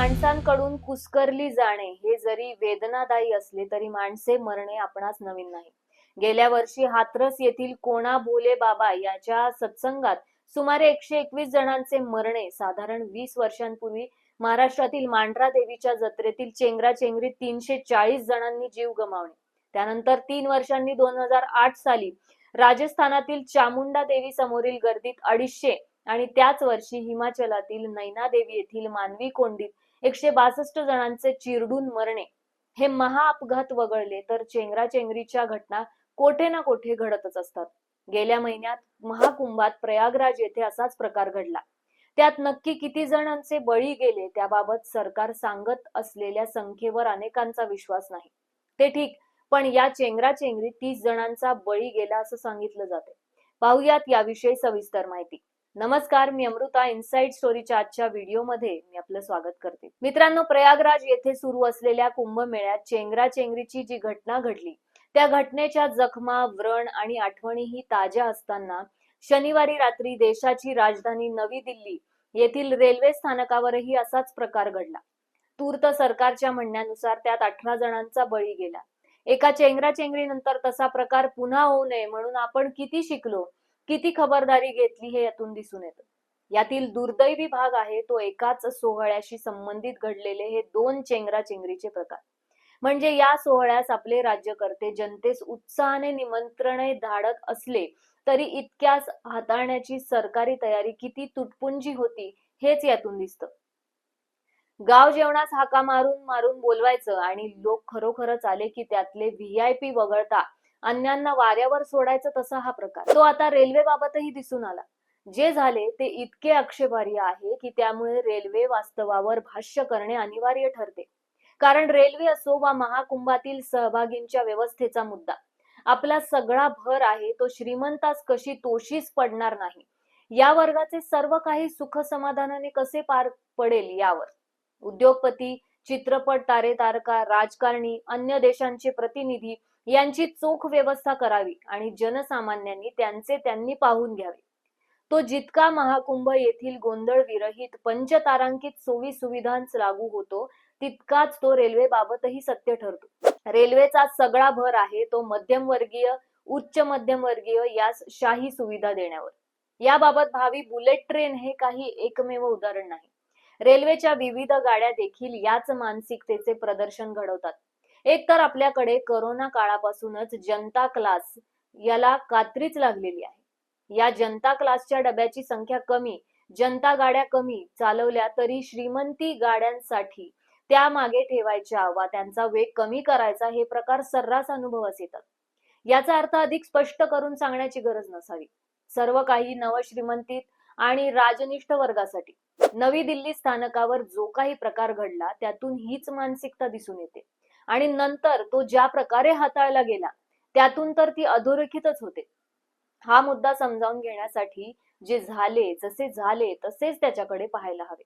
माणसांकडून कुस्करली जाणे हे जरी वेदनादायी असले तरी माणसे मरणे आपणास नवीन नाही गेल्या वर्षी हाथरस येथील कोणा भोले बाबा याच्या सत्संगात सुमारे एकशे एकवीस जणांचे मरणे साधारण वीस वर्षांपूर्वी महाराष्ट्रातील मांढरा देवीच्या जत्रेतील चेंगरा चेंगरी तीनशे चाळीस जणांनी जीव गमावणे. त्यानंतर तीन वर्षांनी दोन हजार आठ साली राजस्थानातील चामुंडा देवी समोरील गर्दीत अडीचशे आणि त्याच वर्षी हिमाचलातील नैना देवी येथील मानवी कोंडीत एकशे बासष्ट जणांचे चिरडून मरणे. हे महाअपघात वगळले तर चेंगराचेंगरीच्या घटना कोठे ना कोठे घडतच असतात. गेल्या महिन्यात महाकुंभात प्रयागराज येथे असाच प्रकार घडला. त्यात नक्की किती जणांचे बळी गेले त्याबाबत सरकार सांगत असलेल्या संख्येवर अनेकांचा विश्वास नाही. ते ठीक पण या चेंगराचेंगरीत तीस जणांचा बळी गेला असं सांगितलं जाते. पाहुयात याविषयी सविस्तर माहिती. नमस्कार मी अमृता इनसाइड स्टोरीच्या आजच्या व्हिडिओमध्ये मी आपलं स्वागत करते. मित्रांनो प्रयागराज येथे सुरू असलेल्या कुंभमेळ्यात चेंगरा चेंगरीची जी घटना घडली त्या घटनेच्या जखमा व्रण आणि आठवणीही ताज्या असताना शनिवारी रात्री देशाची राजधानी नवी दिल्ली येथील रेल्वे स्थानकावरही असाच प्रकार घडला. तूर्त सरकारच्या म्हणण्यानुसार त्यात अठरा जणांचा बळी गेला. एका चेंगरा नंतर तसा प्रकार पुन्हा होऊ नये म्हणून आपण किती शिकलो किती खबरदारी घेतली हे यातून दिसून येतं. यातील दुर्दैवी भाग आहे तो एकाच सोहळ्याशी संबंधित घडलेले हे दोन चेंगरा चेंगरीचे प्रकार. म्हणजे या सोहळ्यास आपले राज्यकर्ते जनतेस उत्साहाने निमंत्रणे धाडत असले तरी इतक्यास हाताळण्याची सरकारी तयारी किती तुटपुंजी होती हेच यातून दिसतं. गाव जेवणास हाका मारून मारून बोलवायचं आणि लोक खरोखरच आले की त्यातले व्ही आय पी वगळता अन्यांना वाऱ्यावर सोडायचा तसा हा प्रकार. तो आता रेल्वे बाबतही दिसून आला. जे झाले ते इतके आक्षेपार्ह आहे की त्यामुळे रेल्वे वास्तवावर भाष्य करणे अनिवार्य ठरते. कारण रेल्वे असो वा महाकुंभातील सहभागींच्या व्यवस्थेचा मुद्दा आपला सगळा भर आहे तो श्रीमंतास कशी तोशीच पडणार नाही? या वर्गाचे सर्व काही सुख समाधानाने कसे पार पडेल यावर? उद्योगपती चित्रपट तारे तारका राजकारणी अन्य देशांचे प्रतिनिधी यांची चोख व्यवस्था करावी आणि जनसामान्यांनी त्यांचे त्यांनी पाहून घ्यावे. तो जितका महाकुंभ येथील गोंधळ विरहित पंचतारांकित सोयी सुविधांच लागू होतो तितकाच तो रेल्वे बाबतही सत्य ठरतो. रेल्वेचा सगळा भर आहे तो मध्यमवर्गीय उच्च मध्यमवर्गीय यास शाही सुविधा देण्यावर. याबाबत भावी बुलेट ट्रेन हे काही एकमेव उदाहरण नाही. रेल्वेच्या विविध गाड्या देखील याच मानसिकतेचे प्रदर्शन घडवतात. एक तर आपल्याकडे करोना काळापासूनच जनता क्लास याला कात्रीच लागलेली आहे. या जनता क्लासच्या डब्याची संख्या कमी जनता गाड्या कमी चालवल्या तरी श्रीमंती गाड्यांसाठी त्या मागे ठेवायच्या वा त्यांचा वेग कमी करायचा हे प्रकार सर्रास अनुभवास येतात. याचा अर्थ अधिक स्पष्ट करून सांगण्याची गरज नसावी. सर्व काही नवश्रीमंतीत आणि राजनिष्ठ वर्गासाठी. नवी दिल्ली स्थानकावर जो काही प्रकार घडला त्यातून हीच मानसिकता दिसून येते. आणि नंतर तो ज्या प्रकारे हाताळला गेला त्यातून तर ती अधोरेखितच होते. हा मुद्दा समजावून घेण्यासाठी जे झाले जसे झाले तसेच त्याच्याकडे पाहायला हवे.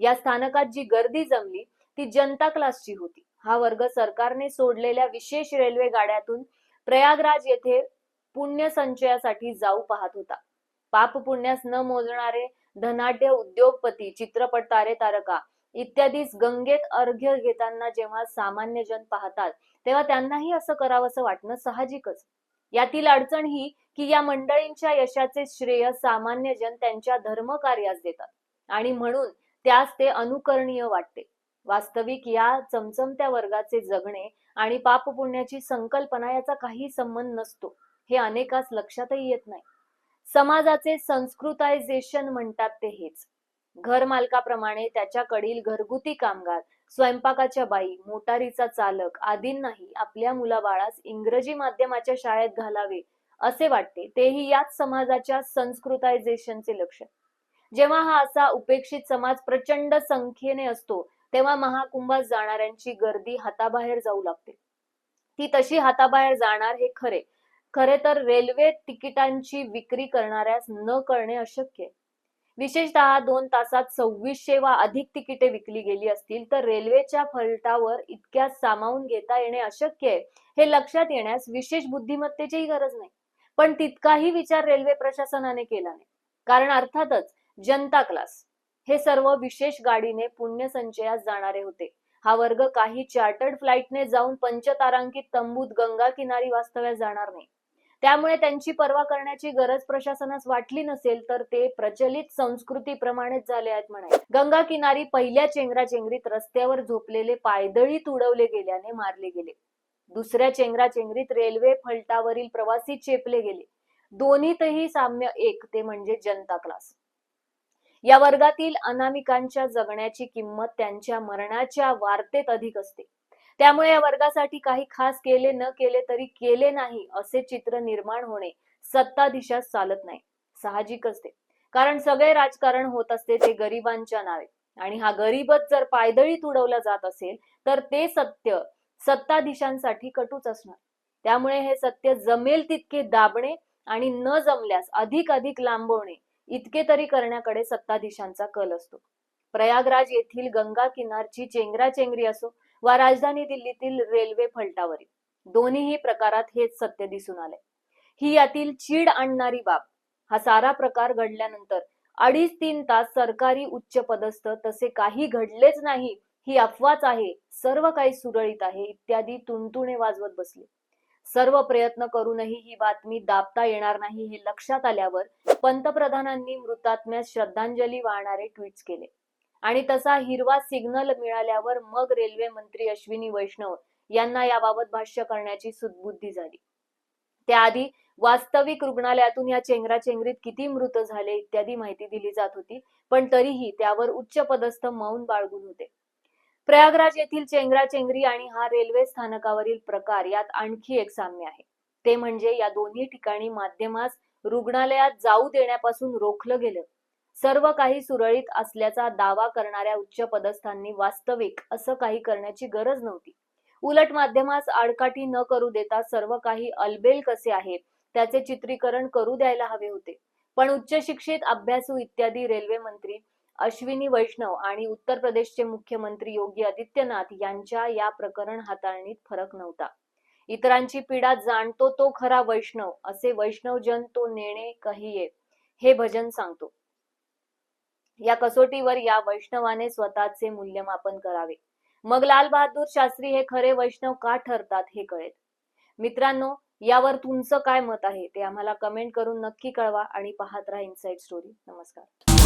या स्थानकात जी गर्दी जमली ती जनता क्लासची होती. हा वर्ग सरकारने सोडलेल्या विशेष रेल्वे गाड्यातून प्रयागराज येथे पुण्य संचयासाठी जाऊ पाहत होता. पाप पुण्यास न मोजणारे धनाढ्य उद्योगपती चित्रपट तारे तारका इत्यादीच गंगेत अर्घ्य घेताना जेव्हा सामान्य जन पाहतात तेव्हा त्यांनाही असं करावंसं वाटणं साहजिकच. यातील अडचण ही की या मंडळींच्या यशाचे श्रेय सामान्य जन त्यांच्या धर्मकार्यास देतात आणि म्हणून त्यास ते अनुकरणीय वाटते. वास्तविक या चमचमत्या वर्गाचे जगणे आणि पापपुण्याची संकल्पना याचा काही संबंध नसतो हे अनेकास लक्षातही येत नाही. समाजाचे संस्कृतायझेशन म्हणतात ते हेच. घर मालकाप्रमाणे त्याच्याकडील घरगुती कामगार स्वयंपाकाच्या बाई मोटारीचा चालक आदींनाही आपल्या मुलाबाळास इंग्रजी माध्यमाच्या शाळेत घालावे असे वाटते तेही याच समाजाच्या संस्कृतायझेशनचे लक्षण. जेव्हा हा असा उपेक्षित समाज प्रचंड संख्येने असतो तेव्हा महाकुंभात जाणाऱ्यांची गर्दी हाताबाहेर जाऊ लागते. ती तशी हाताबाहेर जाणार हे खरे. खरे तर रेल्वे तिकिटांची विक्री करणाऱ्यास न करणे अशक्य आहे. विशेषतः दोन तासात सव्वीसशे वा अधिक तिकिटे विकली गेली असतील तर रेल्वेच्या फलटावर इतक्या सामावून घेता येणे अशक्य आहे. हे लक्षात येण्यास विशेष बुद्धिमत्तेचीही गरज नाही. पण तितकाही विचार रेल्वे प्रशासनाने केला नाही. कारण अर्थातच जनता क्लास हे सर्व विशेष गाडीने पुण्यसंचयास जाणारे होते. हा वर्ग काही चार्टर्ड फ्लाईटने जाऊन पंचतारांकित तंबूत गंगा किनारी वास्तव्यास जाणार नाही. त्यामुळे त्यांची पर्वा करण्याची गरज प्रशासनास वाटली नसेल तर ते प्रचलित संस्कृतीप्रमाणेच झाले आहेत म्हणाले. गंगा किनारी पहिल्या चेंगराचेंगरीत रस्त्यावर झोपलेले पायदळी तुडवले गेल्याने मारले गेले. दुसऱ्या चेंगराचेंगरीत रेल्वे फलटावरील प्रवासी चेपले गेले. दोन्हीतही साम्य एक ते म्हणजे जनता क्लास या वर्गातील अनामिकांच्या जगण्याची किंमत त्यांच्या मरणाच्या वार्तेत अधिक असते. त्यामुळे या वर्गासाठी काही खास केले न केले तरी केले नाही असे चित्र निर्माण होणे सत्ताधीशास चालत नाही. साहजिकच ते. कारण सगळे राजकारण होत असते ते गरिबांच्या नावे. आणि हा गरीबच जर पायदळी तुडवला जात असेल तर ते सत्य सत्ताधीशांसाठी कटूच असणार. त्यामुळे हे सत्य जमेल तितके दाबणे आणि न जमल्यास अधिक अधिक लांबवणे इतके तरी करण्याकडे सत्ताधीशांचा कल असतो. प्रयागराज येथील गंगा किनारची चेंगराचेंगरी असो वा राजधानी दिल्लीतील रेल्वे फलटावरील. दोन्हीही प्रकारात हेच सत्य दिसून आले. ही यातील चीड आणणारी बाब हा सारा प्रकार घडल्यानंतर अडीच तीन तास सरकारी उच्च पदस्थ तसे काही घडलेच नाही ही अफवाच आहे सर्व काही सुरळीत आहे इत्यादी तुणतुणे वाजवत बसले. सर्व प्रयत्न करूनही ही बातमी दाबता येणार नाही हे लक्षात आल्यावर पंतप्रधानांनी मृतात्म्यास श्रद्धांजली वाहणारे ट्विट केले. आणि तसा हिरवा सिग्नल मिळाल्यावर मग रेल्वे मंत्री अश्विनी वैष्णव यांना याबाबत भाष्य करण्याची सुदबुद्धी झाली. त्याआधी वास्तविक रुग्णालयातून या चेंगराचेंगरीत किती मृत झाले इत्यादी माहिती दिली जात होती पण तरीही त्यावर उच्च पदस्थ मौन बाळगून होते. प्रयागराज येथील चेंगराचेंगरी आणि हा रेल्वे स्थानकावरील प्रकार यात आणखी एक साम्य आहे. ते म्हणजे या दोन्ही ठिकाणी माध्यमास रुग्णालयात जाऊ देण्यापासून रोखलं गेलं. सर्व काही सुरळीत असल्याचा दावा करणाऱ्या उच्च पदस्थांनी वास्तविक असं काही करण्याची गरज नव्हती. उलट माध्यमास आडकाठी न करू देता सर्व काही अलबेल कसे आहे त्याचे चित्रीकरण करू द्यायला हवे होते. पण उच्च शिक्षित अभ्यासू इत्यादी रेल्वे मंत्री अश्विनी वैष्णव आणि उत्तर प्रदेशचे मुख्यमंत्री योगी आदित्यनाथ यांच्या या प्रकरण हाताळणीत फरक नव्हता. इतरांची पीडा जाणतो तो खरा वैष्णव असे वैष्णवजन तो नेणे कहिये हे भजन सांगतो. या कसोटीवर या वैष्णवाने स्वतःचे मूल्यमापन करावे. मग लाल बहादूर शास्त्री हे खरे वैष्णव का ठरतात हे कळेल. मित्रांनो यावर तुमचं काय मत आहे ते आम्हाला कमेंट करून नक्की कळवा आणि पाहत राहा इनसाइड स्टोरी नमस्कार.